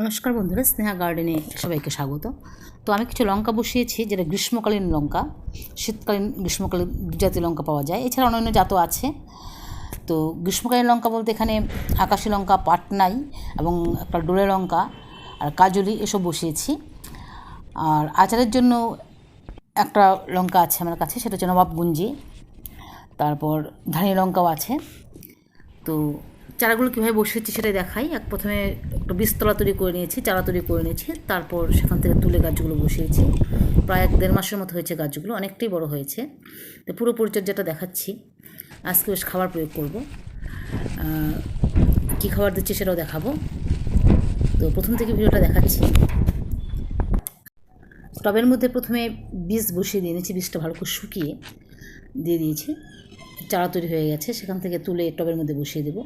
নমস্কার বন্ধুরা, স্নেহা গার্ডেনে সবাইকে স্বাগত। তো আমি কিছু লঙ্কা বসিয়েছি, যেটা গ্রীষ্মকালীন লঙ্কা, শীতকালীন গ্রীষ্মকালীন জাতীয় লঙ্কা পাওয়া যায়। এছাড়া অন্যান্য জাতও আছে। তো গ্রীষ্মকালীন লঙ্কা বলতে এখানে আকাশি লঙ্কা, পাটনাই এবং একটা ডোলে লঙ্কা আর কাজলি এসব বসিয়েছি। আর আচারের জন্য একটা লঙ্কা আছে আমার কাছে, সেটা হচ্ছে নবাবগুঞ্জি। তারপর ধানি লঙ্কাও আছে। তো চারাগুলো কীভাবে বসিয়েছি সেটাই দেখাই। এক প্রথমে একটা বীজতলা তৈরি করে নিয়েছি, চারা তৈরি করে নিয়েছি, তারপর সেখান থেকে তুলে গাছগুলো বসিয়েছি। প্রায় এক দেড় মাসের মতো হয়েছে গাছগুলো, অনেকটাই বড় হয়েছে। তো পুরো পরিচর্যাটা দেখাচ্ছি। আজকে বেশ খাবার প্রয়োগ করব। কী খাবার দিচ্ছি সেটাও দেখাবো। তো প্রথম থেকে ভিডিওটা দেখাচ্ছি। টবের মধ্যে প্রথমে বীজ বসিয়ে দিয়ে নিয়েছি, বীজটা ভালো করে শুকিয়ে দিয়ে দিয়েছি। চারা তৈরি হয়ে গেছে, সেখান থেকে তুলে টবের মধ্যে বসিয়ে দেবো।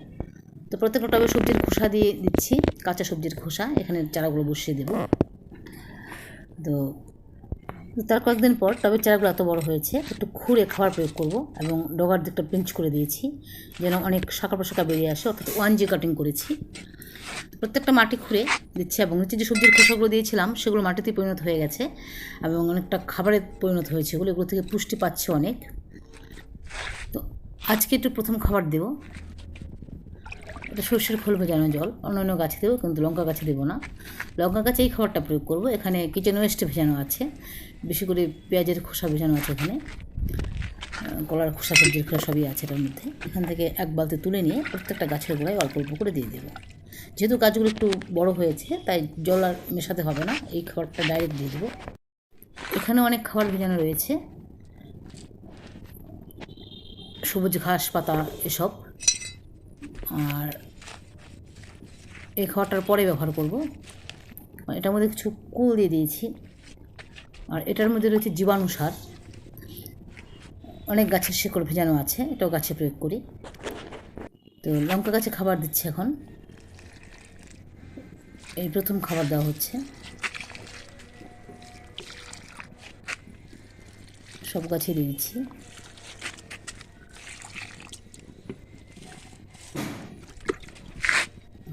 তো প্রত্যেকটা টবে সবজির খোসা দিয়ে দিচ্ছি, কাঁচা সবজির খোসা, এখানে চারাগুলো বসিয়ে দেবো। তো তার কয়েকদিন পর টবের চারাগুলো এত বড় হয়েছে, একটু খুঁড়ে খাবার প্রয়োগ করব এবং ডগার দিকটা পিঞ্চ করে দিয়েছি, যেন অনেক শাখা প্রশাখা বেরিয়ে আসে, অর্থাৎ ওয়ান জি কাটিং করেছি। প্রত্যেকটা মাটি খুঁড়ে দিচ্ছে এবং নিচে যে সবজির খোসাগুলো দিয়েছিলাম, সেগুলো মাটিতে পরিণত হয়ে গেছে এবং অনেকটা খাবারে পরিণত হয়েছে এগুলো এগুলো থেকে পুষ্টি পাচ্ছে অনেক। তো আজকে একটু প্রথম খাবার দেবো। এটা সর্ষের খোল ভেজানো জল অন্য অন্য গাছে দেবো কিন্তু লঙ্কা গাছে দেবো না। লঙ্কা গাছে এই খাবারটা প্রয়োগ করব। এখানে কিচেন ওয়েস্ট ভেজানো আছে। বেশি করে পেঁয়াজের খোসা ভেজানো আছে এখানে। কলার খোসা, সবজির খোসা সবই আছে এটার মধ্যে। এখান থেকে এক বালতি তুলে নিয়ে প্রত্যেকটা গাছের গোড়ায় অল্প অল্প করে দিয়ে দেবো। যেহেতু গাছগুলো একটু বড় হয়েছে, তাই জল আর মেশাতে হবে না। এই খাবারটা ডাইরেক্ট দিয়ে দেবো। এখানে অনেক খাবার ভেজানো রয়েছে। সবুজ ঘাস পাতা এসব। আর এই খাবারটার পরে ব্যবহার করব। এটার মধ্যে কিছু কুল দিয়ে দিয়েছি। আর এটার মধ্যে রয়েছে জীবাণু সার। অনেক গাছের শিকড় ভেজানো আছে, এটাও গাছে প্রয়োগ করি। তো লঙ্কা গাছে খাবার দিচ্ছি এখন। এই প্রথম খাবার দেওয়া হচ্ছে। সব গাছে দিয়েছি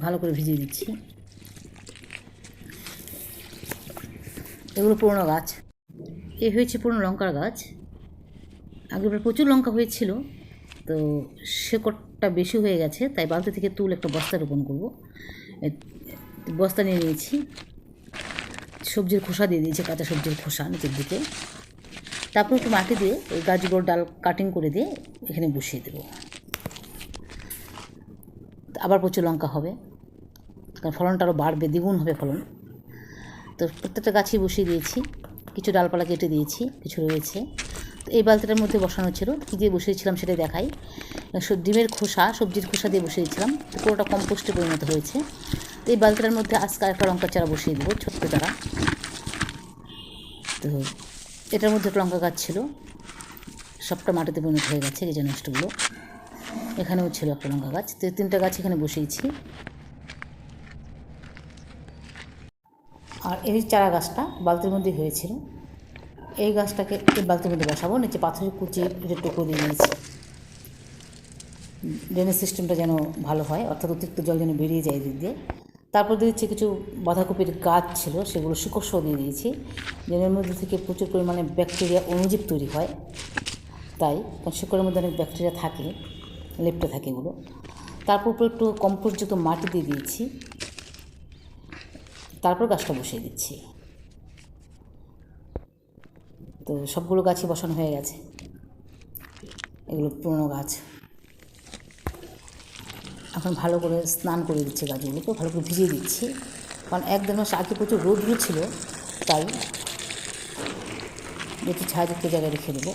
ভালো করে ভিজিয়ে দিচ্ছি। এগুলো পুরনো গাছ। এ হয়েছে পুরনো লঙ্কার গাছ। আগেবার প্রচুর লঙ্কা হয়েছিল, তো শেকড়টা বেশি হয়ে গেছে, তাই বালতি থেকে তুল একটা বস্তা রোপণ করব। বস্তা নিয়ে নিয়েছি। সবজির খোসা দিয়ে দিয়েছি, কাঁচা সবজির খোসা নিচের দিকে। তারপর একটু মাটি দিয়ে ওই গাছগুলোর ডাল কাটিং করে দিয়ে এখানে বসিয়ে দেবো। আবার প্রচুর লঙ্কা হবে। কারণ ফলনটা আরও বাড়বে, দ্বিগুণ হবে ফলন। তো প্রত্যেকটা গাছই বসিয়ে দিয়েছি, কিছু ডালপালা কেটে দিয়েছি, কিছু রয়েছে। তো এই বালতিটার মধ্যে বসানো ছিল, কী দিয়ে বসিয়েছিলাম সেটাই দেখাই। ডিমের খোসা, সবজির খোসা দিয়ে বসিয়েছিলাম তো পুরোটা কম্পোস্টে পরিণত হয়েছে। তো এই বালতিটার মধ্যে আজকে একটা লঙ্কা চারা বসিয়ে দেবো, ছোট্ট চারা। তো এটার মধ্যে একটা লঙ্কা গাছ ছিল, সবটা মাটিতে পরিণত হয়ে গেছে, এই যে নষ্টগুলো। এখানেও ছিল একটা লঙ্কা গাছ, তো তিনটা গাছ এখানে বসিয়েছি। আর এই চারা গাছটা বালতির মধ্যে হয়েছিল, এই গাছটাকে এই বালতির মধ্যে বসাবো, নিচে পাথরের কুচি এটা টুকরো দিয়ে দিয়েছি। ড্রেনেজ সিস্টেমটা যেন ভালো হয়, অর্থাৎ অতিরিক্ত জল যেন বেরিয়ে যায় দিক দিয়ে। তারপর দিয়েছি কিছু বাঁধাকপির গাছ ছিল, সেগুলো সহ দিয়ে দিয়েছি ড্রেনের মধ্যে থেকে প্রচুর পরিমাণে ব্যাকটেরিয়া অনুজীব তৈরি হয়। তাই শিকড়ের মধ্যে অনেক ব্যাকটেরিয়া থাকে, লেপটে থাকে এগুলো। তারপর একটু কম্পোস্টযুক্ত মাটি দিয়ে দিয়েছি। তারপর গাছটা বসিয়ে দিচ্ছি। তো সবগুলো গাছই বসানো হয়ে গেছে। এগুলো পুরনো গাছ। এখন ভালো করে স্নান করে দিচ্ছি গাছগুলোকে, ভালো করে ভিজিয়ে দিচ্ছি। কারণ এক দেড় মাস আগে প্রচুর রোদ্র ছিল তাই একটু ছায়াযুক্ত জায়গায় রেখে দেবো।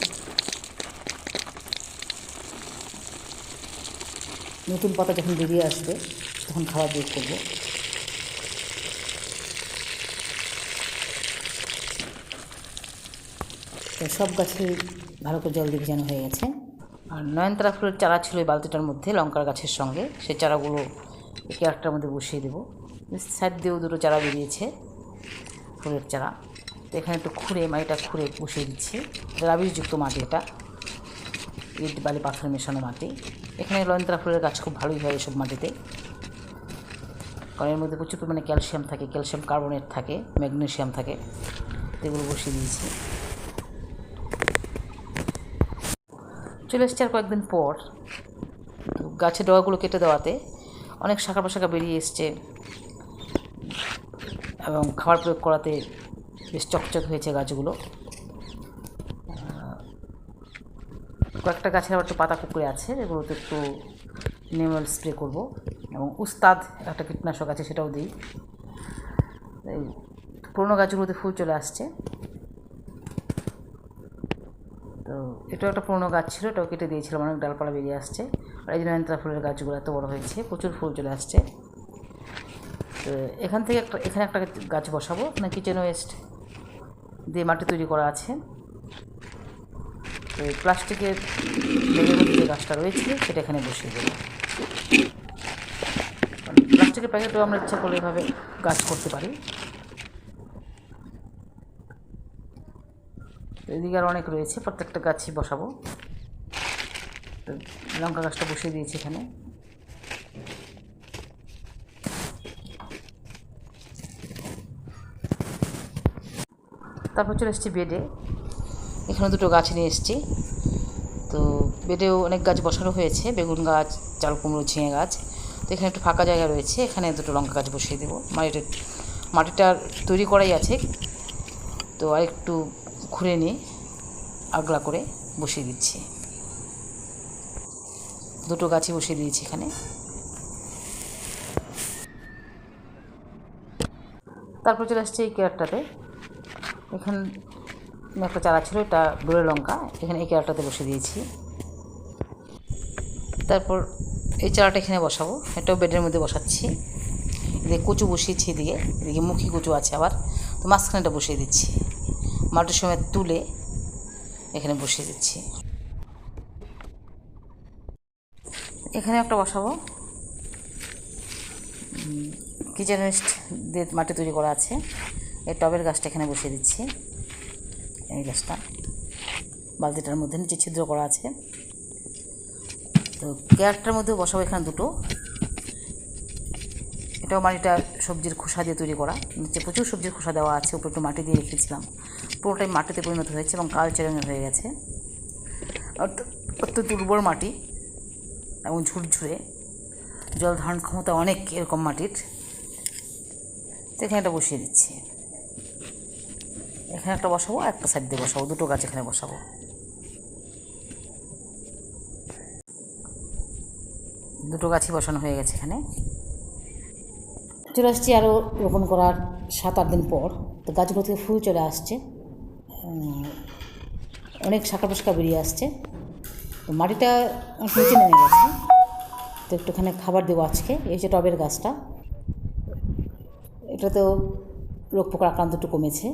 নতুন পাতা যখন বেরিয়ে আসবে, তখন খাবার বের করব। সব গাছে ভালো করে জল দিয়ে ভেজানো হয়ে গেছে। আর নয়নতারা ফুলের চারা ছিল এই বালতিটার মধ্যে, লঙ্কার গাছের সঙ্গে। সেই চারাগুলো একে একটার মধ্যে বসিয়ে দেবো। সাইড দিয়েও দুটো চারা বেরিয়েছে ফুলের চারা। তো এখানে একটু খুঁড়ে, মাটিটা খুঁড়ে বসিয়ে দিচ্ছি। রাবিশযুক্ত মাটি এটা। ইট, বালি, পাথর মেশানো মাটি। এখানে লয়নতারা ফুলের গাছ খুব ভালোই হয় এসব মাটিতে। কারণ এর মধ্যে প্রচুর পরিমাণে ক্যালসিয়াম থাকে, ক্যালসিয়াম কার্বনেট থাকে ম্যাগনেসিয়াম থাকে। এগুলো বসিয়ে দিয়েছি। চলে এসছে আর কয়েকদিন পর গাছের ডগাগুলো কেটে দেওয়াতে অনেক শাখা প্রশাখা বেরিয়ে এসছে এবং খাবার প্রয়োগ করাতে বেশ চকচক হয়েছে গাছগুলো। কয়েকটা গাছের আবার একটু পাতা কুকুরে আছে, এগুলোতে একটু নেমাল স্প্রে করব এবং উস্তাদ একটা কীটনাশক আছে সেটাও দিই। পুরোনো গাছগুলোতে ফুল চলে আসছে। তো এটাও একটা পুরোনো গাছ ছিল, এটাও কেটে দিয়েছিলাম, অনেক ডালপালা বেরিয়ে আসছে। আর এই যে নয়নতারা ফুলের গাছগুলো এত বড় হয়েছে, প্রচুর ফুল চলে আসছে। তো এখান থেকে একটা, এখানে একটা গাছ বসাবো না কিচেন ওয়েস্ট দিয়ে মাটি তৈরি করা আছে। তো প্লাস্টিকের যে গাছটা রয়েছে, সেটা এখানে বসিয়ে দেবো। প্লাস্টিকের প্যাকেটেও আমরা ইচ্ছা করলে এভাবে গাছ করতে পারি। এদিকে আর অনেক রয়েছে, প্রত্যেকটা গাছই বসাবো। তো লঙ্কা গাছটা বসিয়ে দিয়েছি এখানে। তারপর চলে এসেছি বেডে। এখানে দুটো গাছ নিয়ে এসেছি। তো বেডেও অনেক গাছ বসানো হয়েছে, বেগুন গাছ চাল কুমড়ো ঝিঙে গাছ। তো এখানে একটু ফাঁকা জায়গা রয়েছে, এখানে দুটো লঙ্কা গাছ বসিয়ে দেবো। মাটিটা মাটিটা তৈরি করাই আছে। তো আর একটু খুঁড়ে নিয়ে আগলা করে বসিয়ে দিচ্ছি। দুটো গাছই বসিয়ে দিয়েছি এখানে। তারপর চলে আসছে এই কেয়ারটাতে। এখানে একটা চারা ছিল, এটা ডোরে লঙ্কা। এখানে এই কেয়ারটাতে বসে দিয়েছি। তারপর এই চারাটা এখানে বসাবো। এটাও বেডের মধ্যে বসাচ্ছি। এদিকে কচু বসিয়েছি এদিকে। এদিকে মুখী কচু আছে আবার। তো মাঝখানেটা বসিয়ে দিচ্ছি। মাটির সময় তুলে এখানে বসিয়ে দিচ্ছি। এখানে একটা বসাবো। কিচেন ওয়েস্ট দিয়ে মাটি তৈরি করা আছে। এই টবের গাছটা এখানে বসিয়ে দিচ্ছি। এই গাছটা বালতিটার মধ্যে নিচে ছিদ্র করা আছে। তো কেয়ারটার মধ্যে বসাবো এখানে দুটো। এটাও মাটিটা সবজির খোসা দিয়ে তৈরি করা। নিচে প্রচুর সবজির খোসা দেওয়া আছে, উপরে একটু মাটি দিয়ে রেখেছিলাম। পুরোটাই মাটিতে পরিণত হয়েছে এবং কালচে রঙের হয়ে গেছে। অত্যন্ত উর্বর মাটি এবং ঝুরঝুরে। জল ধারণ ক্ষমতা অনেক এরকম মাটির। তো এখানে একটা বসিয়ে দিচ্ছি। এখানে একটা বসাবো একটা সাইড দিয়ে বসাবো। দুটো গাছ এখানে বসাবো। দুটো গাছই বসানো হয়ে গেছে এখানে। চলে আসছি আরও রোপণ করার সাত আট দিন পর। তো গাছগুলো থেকে ফুল চলে আসছে। অনেক শাখা পোশাকা বেরিয়ে আসছে। তো মাটিটা নিচে নেমে গেছে। তো একটুখানি খাবার দেবো আজকে। এই যে টবের গাছটা। এটা তো রোগ পোকার আক্রান্ত একটু কমেছে।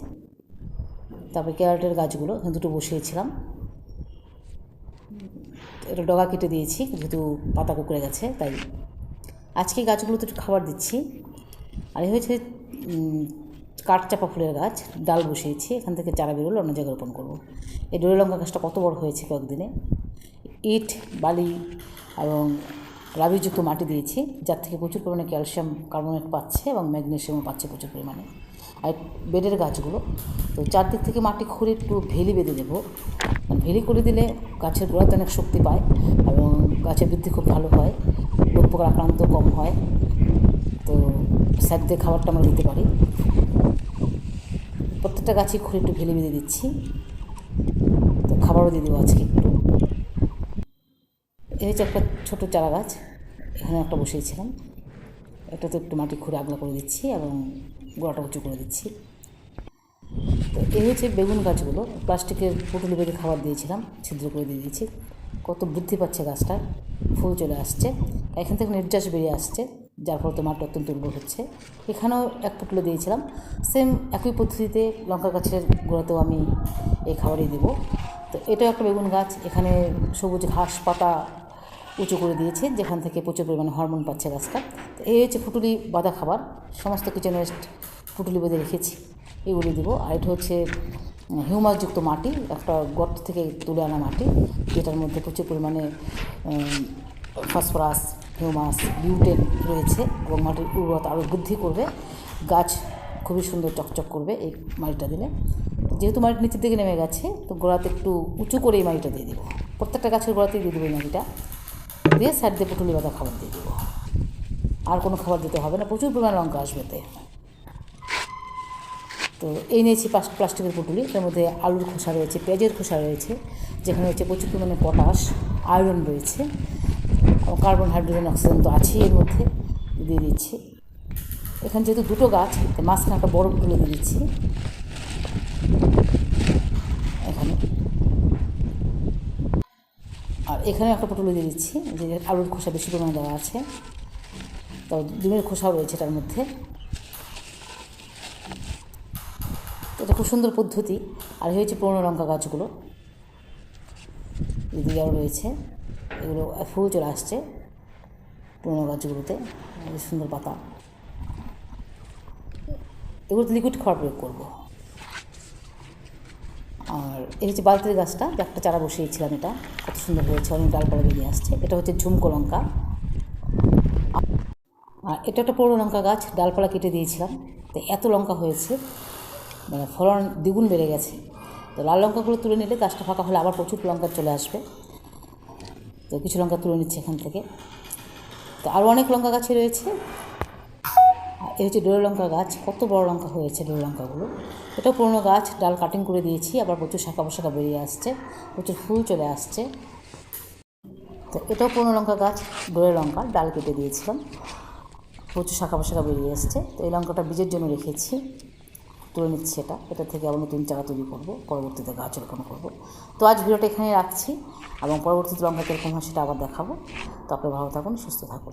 তারপরে ক্যারেটের গাছগুলো, এখানে দুটো বসিয়েছিলাম। এটা ডগা কেটে দিয়েছি, যেহেতু পাতা কুকড়ে গেছে, তাই আজকে গাছগুলোতে একটু খাবার দিচ্ছি। আর হয়েছে কাঠচাপা ফুলের গাছ, ডাল বসিয়েছি, এখান থেকে চারা বেরোলে, অন্য জায়গায় রোপণ করব। এই ডোরে লঙ্কা গাছটা কত বড় হয়েছে কয়েকদিনে? ইট, বালি এবং রাবিযুক্ত মাটি দিয়েছি, যার থেকে প্রচুর পরিমাণে ক্যালসিয়াম কার্বনেট পাচ্ছে এবং ম্যাগনেশিয়ামও পাচ্ছে প্রচুর পরিমাণে। আর বেডের গাছগুলো, তো চারদিক থেকে মাটি খুঁড়ে একটু ভেলি বেঁধে দেবো। ভেলি করে দিলে গাছের গোড়াতে অনেক শক্তি পায় এবং গাছের বৃদ্ধি খুব ভালো হয় রোগ পোকার আক্রান্ত কম হয়। স্যার দিয়ে খাবারটা আমরা দিতে পারি। প্রত্যেকটা গাছই খুঁড়ে একটু ভেলি বেঁধে দিচ্ছি। তো খাবারও দিয়ে দেবো আজকে একটু। এই হচ্ছে একটা ছোটো চারা গাছ। এখানে একটা বসিয়েছিলাম। এটাতে একটু মাটি খুঁড়ে আগলা করে দিচ্ছি এবং গোড়াটা উঁচু করে দিচ্ছি। তো এই হচ্ছে বেগুন গাছগুলো। প্লাস্টিকের পুটুলি বেঁধে খাবার দিয়েছিলাম, ছিদ্র করে দিয়ে দিয়েছি। কত বৃদ্ধি পাচ্ছে গাছটা। ফুল চলে আসছে। এখান থেকে নির্যাস বেরিয়ে আসছে। যার ফলে মাটি অত্যন্ত উর্বর হচ্ছে। এখানেও এক পুটুলে দিয়েছিলাম। সেম একই পদ্ধতিতে লঙ্কা গাছের গোড়াতেও আমি এই খাবারই দেবো। তো এটাও একটা বেগুন গাছ। এখানে সবুজ ঘাস পাতা উঁচু করে দিয়েছে, যেখান থেকে প্রচুর পরিমাণে হরমোন পাচ্ছে গাছটা। তো এই হচ্ছে ফুটুলি বাঁধা খাবার। সমস্ত কিচেন ওয়েস্ট ফুটুলি বেঁধে রেখেছি। এগুলি দেবো। আর এটা হচ্ছে হিউমাসযুক্ত মাটি। একটা গর্ত থেকে তুলে আনা মাটি, যেটার মধ্যে প্রচুর পরিমাণে ফসফরাস হিউমাস বিউটেন রয়েছে এবং মাটির উর্বরতা আরও বৃদ্ধি করবে। গাছ খুবই সুন্দর চকচক করবে এই মাটিটা দিলে। যেহেতু মাটির নিচের দিকে নেমে গেছে, তো গোড়াতে একটু উঁচু করে এই মাটিটা দিয়ে দেবো। প্রত্যেকটা গাছের গোড়াতেই দিয়ে দেবো এই মাটিটা। দিয়ে সাইড দিয়ে পুটুলি বাঁধা খাবার দিয়ে দেবো। আর কোনো খাবার দিতে হবে না, প্রচুর পরিমাণ লঙ্কা আসবে এতে তো এই নিয়েছি প্লাস্টিকের পুটুলি। তার মধ্যে আলুর খোসা রয়েছে, পেঁয়াজের খোসা রয়েছে, যেখানে রয়েছে প্রচুর পরিমাণে পটাশ, আয়রন রয়েছে। কার্বন হাইড্রোজেন, অক্সিজেন তো আছেই এর মধ্যে দিয়ে দিচ্ছি। এখানে যেহেতু দুটো গাছ মাঝখানে একটা বড় পুটুলি দিয়ে দিচ্ছি। এখানে। আর এখানে একটা পটল দিয়ে দিচ্ছি, যে আলুর খোসা বেশি পরিমাণে দেওয়া আছে। তো ডিমের খোসাও রয়েছে তার মধ্যে। এটা খুব সুন্দর পদ্ধতি। আর হয়েছে পুরনো লঙ্কা গাছগুলো। এদিকে আরও রয়েছে। এগুলো ফুল চলে আসছে পুরনো গাছগুলোতে সুন্দর পাতা। এগুলোতে লিকুইড খাবার প্রয়োগ করব। আর এই হচ্ছে বালতির গাছটা একটা চারা বসিয়েছিলাম এটা, কত সুন্দর হয়েছে, অনেক ডালপালা বেরিয়ে আসছে। এটা হচ্ছে ঝুমকো লঙ্কা। আর এটা একটা পুরো লঙ্কা গাছ ডালপালা কেটে দিয়েছিলাম। তো এত লঙ্কা হয়েছে মানে ফলন দ্বিগুণ বেড়ে গেছে। তো লাল লঙ্কাগুলো তুলে নিলে গাছটা ফাঁকা হলে আবার প্রচুর লঙ্কা চলে আসবে। তো কিছু লঙ্কা তুলে নিচ্ছে এখান থেকে। তো আরও অনেক লঙ্কা গাছে রয়েছে। এই হচ্ছে ডোরে লঙ্কা গাছ, কত বড় লঙ্কা হয়েছে ডোরে লঙ্কাগুলো। এটাও পুরনো গাছ, ডাল কাটিং করে দিয়েছি, আবার প্রচুর শাখা পোশাখা বেরিয়ে আসছে, প্রচুর ফুল চলে আসছে। তো এটাও পুরনো লঙ্কা গাছ ডোরে লঙ্কা, ডাল কেটে দিয়েছিলাম, প্রচুর শাখা পোশাখা বেরিয়ে আসছে। তো এই লঙ্কাটা বীজের জন্য রেখেছি। তুলে নিচ্ছি এটা। এটা থেকে আবার নতুন চারা তৈরি করব, পরবর্তীতে গাছ রোপণ করব। তো আজ ভিডিওটা এখানে রাখছি এবং পরবর্তীতে লঙ্কা কীরকম হয় সেটা আবার দেখাবো। তো আপনি ভালো থাকুন, সুস্থ থাকুন।